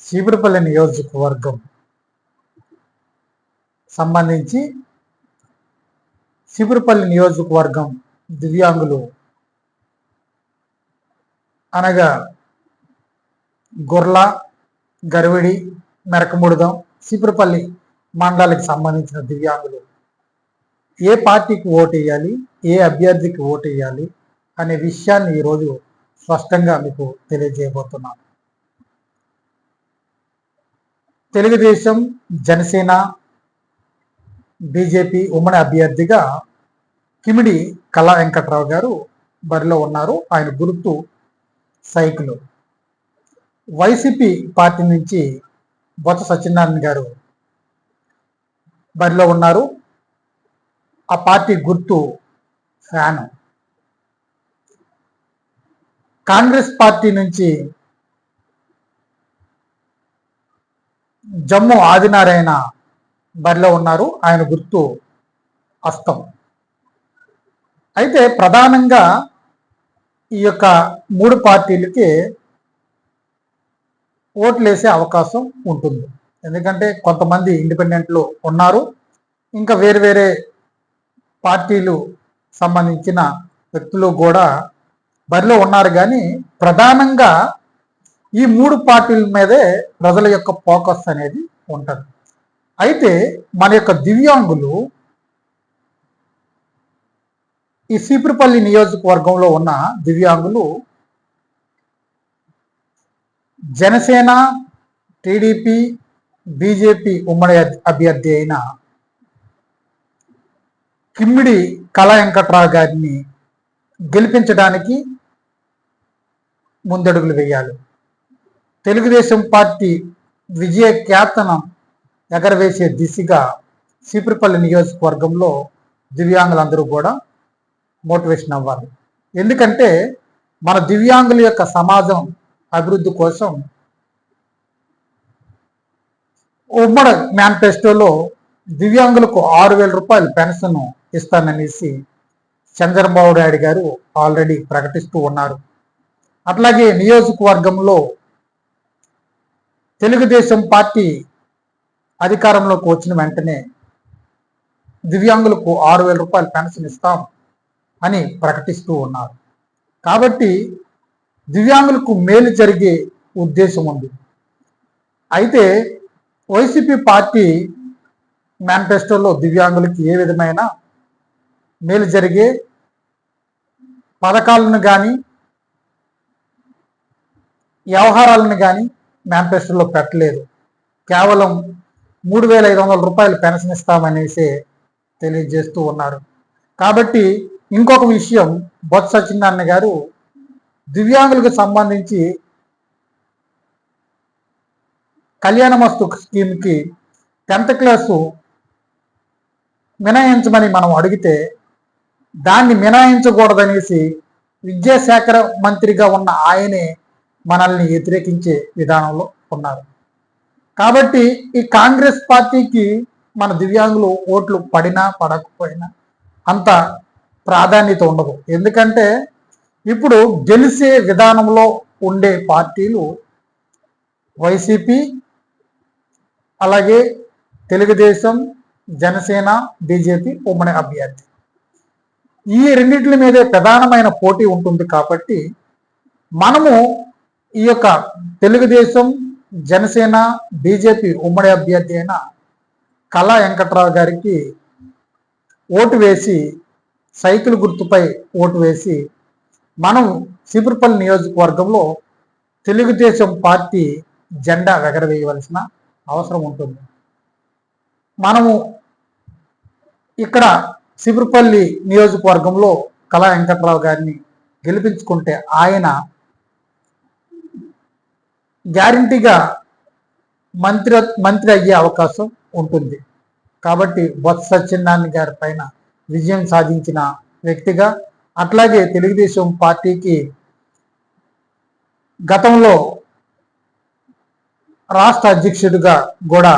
చీపురుపల్లి నియోజకవర్గం సంబంధించి చీపురుపల్లి నియోజకవర్గం దివ్యాంగులు అనగా గొర్ల గరివిడి మెరకముడుదం చీపురుపల్లి మండలానికి సంబంధించిన దివ్యాంగులు. ఏ పార్టీకి ఓటు వేయాలి ఏ అభ్యర్థికి ఓటు వేయాలి అనే విషయాన్ని ఈరోజు స్పష్టంగా మీకు తెలియజేయబోతున్నాను. తెలుగుదేశం జనసేన బీజేపీ ఉమ్మడి అభ్యర్థిగా కిమిడి కళా వెంకట్రావు గారు బరిలో ఉన్నారు. ఆయన గుర్తు సైకిల్. వైసీపీ పార్టీ నుంచి బొత్స సత్యనారాయణ గారు బరిలో ఉన్నారు. ఆ పార్టీ గుర్తు ఫ్యాన్. కాంగ్రెస్ పార్టీ నుంచి జమ్ము ఆదినారాయణ బరిలో ఉన్నారు. ఆయన గుర్తు అస్తం అయితే ప్రధానంగా ఈ యొక్క మూడు పార్టీలకి ఓట్లు వేసే అవకాశం ఉంటుంది. ఎందుకంటే కొంతమంది ఇండిపెండెంట్లు ఉన్నారు. ఇంకా వేరు వేరే పార్టీలు సంబంధించిన వ్యక్తులు కూడా బరిలో ఉన్నారు. కానీ ప్రధానంగా ఈ మూడు పార్టీల మీదే ప్రజల యొక్క ఫోకస్ అనేది ఉంటుంది. అయితే మన యొక్క దివ్యాంగులు ఈ సీపురపల్లి నియోజకవర్గంలో ఉన్న దివ్యాంగులు జనసేన టీడీపీ బీజేపీ ఉమ్మడి అభ్యర్థి అయిన కిమ్మిడి కళా వెంకట్రావు గారిని గెలిపించడానికి ముందడుగులు వేయాలి. తెలుగుదేశం పార్టీ విజయ ఖ్యాతనం ఎగరవేసే దిశగా సీపురిపల్లి నియోజకవర్గంలో దివ్యాంగులందరూ కూడా మోటివేషన్ అవ్వాలి. ఎందుకంటే మన దివ్యాంగుల యొక్క సమాజం అభివృద్ధి కోసం ఉమ్మడి మేనిఫెస్టోలో దివ్యాంగులకు ఆరు వేల రూపాయలు పెన్షన్ ఇస్తాననేసి చంద్రబాబు నాయుడు గారు ఆల్రెడీ ప్రకటిస్తూ ఉన్నారు. అట్లాగే నియోజకవర్గంలో తెలుగుదేశం పార్టీ అధికారంలోకి వచ్చిన వెంటనే దివ్యాంగులకు ఆరు వేల రూపాయలు పెన్షన్ ఇస్తాం అని ప్రకటిస్తూ ఉన్నారు. కాబట్టి దివ్యాంగులకు మేలు జరిగే ఉద్దేశం ఉంది. అయితే వైసీపీ పార్టీ మేనిఫెస్టోలో దివ్యాంగులకి ఏ విధమైన మేలు జరిగే పథకాలను కానీ వ్యవహారాలను కానీ మేనిఫెస్టోలో పెట్టలేదు. కేవలం మూడు వేల ఐదు వందల రూపాయలు పెన్షన్ ఇస్తామనేసి తెలియజేస్తూ ఉన్నారు. కాబట్టి ఇంకొక విషయం బొత్స సత్యనారాయణ గారు దివ్యాంగులకు సంబంధించి కళ్యాణమస్తు స్కీమ్కి టెన్త్ క్లాసు మినహాయించమని మనం అడిగితే దాన్ని మినహాయించకూడదనేసి విద్యాశాఖ మంత్రిగా ఉన్న ఆయనే మనల్ని వ్యతిరేకించే విధానంలో ఉన్నారు. కాబట్టి ఈ కాంగ్రెస్ పార్టీకి మన దివ్యాంగులు ఓట్లు పడినా పడకపోయినా అంత ప్రాధాన్యత ఉండదు. ఎందుకంటే ఇప్పుడు గెలిచే విధానంలో ఉండే పార్టీలు వైసీపీ అలాగే తెలుగుదేశం జనసేన బీజేపీ ఉమ్మడి అభ్యర్థి. ఈ రెండింటి మీదే ప్రధానమైన పోటీ ఉంటుంది కాబట్టి మనము ఈ యొక్క తెలుగుదేశం జనసేన బీజేపీ ఉమ్మడి అభ్యర్థి అయిన కళా వెంకట్రావు గారికి ఓటు వేసి సైకిల్ గుర్తుపై ఓటు వేసి మనం చీపురుపల్లి నియోజకవర్గంలో తెలుగుదేశం పార్టీ జెండా ఎగరవేయవలసిన అవసరం ఉంటుంది. మనము ఇక్కడ శిబురుపల్లి నియోజకవర్గంలో కళా వెంకట్రావు గారిని గెలిపించుకుంటే ఆయన గ్యారంటీగా మంత్రి మంత్రి అయ్యే అవకాశం ఉంటుంది. కాబట్టి బొత్స సత్యనారాయణ గారి పైన విజయం సాధించిన వ్యక్తిగా అట్లాగే తెలుగుదేశం పార్టీకి గతంలో రాష్ట్ర అధ్యక్షుడిగా కూడా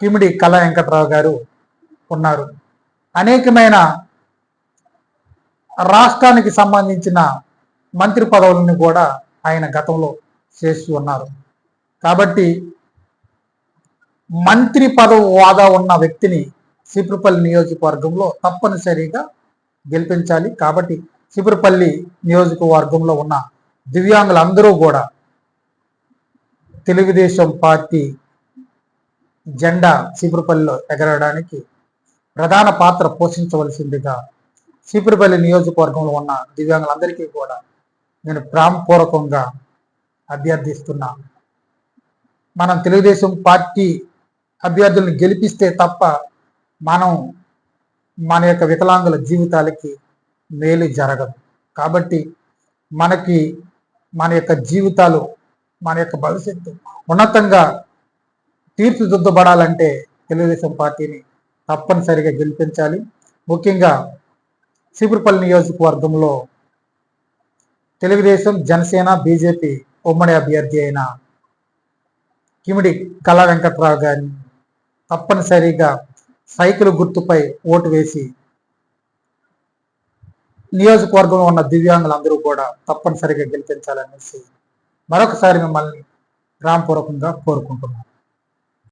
కిమిడి కళా వెంకట్రావు గారు ఉన్నారు. అనేకమైన రాష్ట్రానికి సంబంధించిన మంత్రి పదవులను కూడా ఆయన గతంలో చేసి ఉన్నారు. కాబట్టి మంత్రి పదవి వాదా ఉన్న వ్యక్తిని సిపురపల్లి నియోజకవర్గంలో తప్పనిసరిగా గెలిపించాలి. కాబట్టి సిపురపల్లి నియోజకవర్గంలో ఉన్న దివ్యాంగులందరూ కూడా తెలుగుదేశం పార్టీ జెండా సిపురపల్లిలో ఎగరడానికి ప్రధాన పాత్ర పోషించవలసిందిగా సిపురపల్లి నియోజకవర్గంలో ఉన్న దివ్యాంగులందరికీ కూడా నేను ప్రాణపూర్వకంగా అభ్యర్థిస్తున్నా. మనం తెలుగుదేశం పార్టీ అభ్యర్థులను గెలిపిస్తే తప్ప మనం మన యొక్క వికలాంగుల జీవితాలకి మేలు జరగదు. కాబట్టి మనకి మన యొక్క జీవితాలు మన యొక్క భవిష్యత్తు ఉన్నతంగా తీర్చిదిద్దబడాలంటే తెలుగుదేశం పార్టీని తప్పనిసరిగా గెలిపించాలి. ముఖ్యంగా చీపురుపల్లి నియోజకవర్గంలో తెలుగుదేశం జనసేన బీజేపీ ఉమ్మడి అభ్యర్థి అయిన కిమిడి కళా వెంకట్రావు గారిని తప్పనిసరిగా సైకిల్ గుర్తుపై ఓటు వేసి నియోజకవర్గంలో ఉన్న దివ్యాంగులందరూ కూడా తప్పనిసరిగా గెలిపించాలనేసి మరొకసారి మిమ్మల్ని రామపూర్వకంగా కోరుకుంటున్నాను.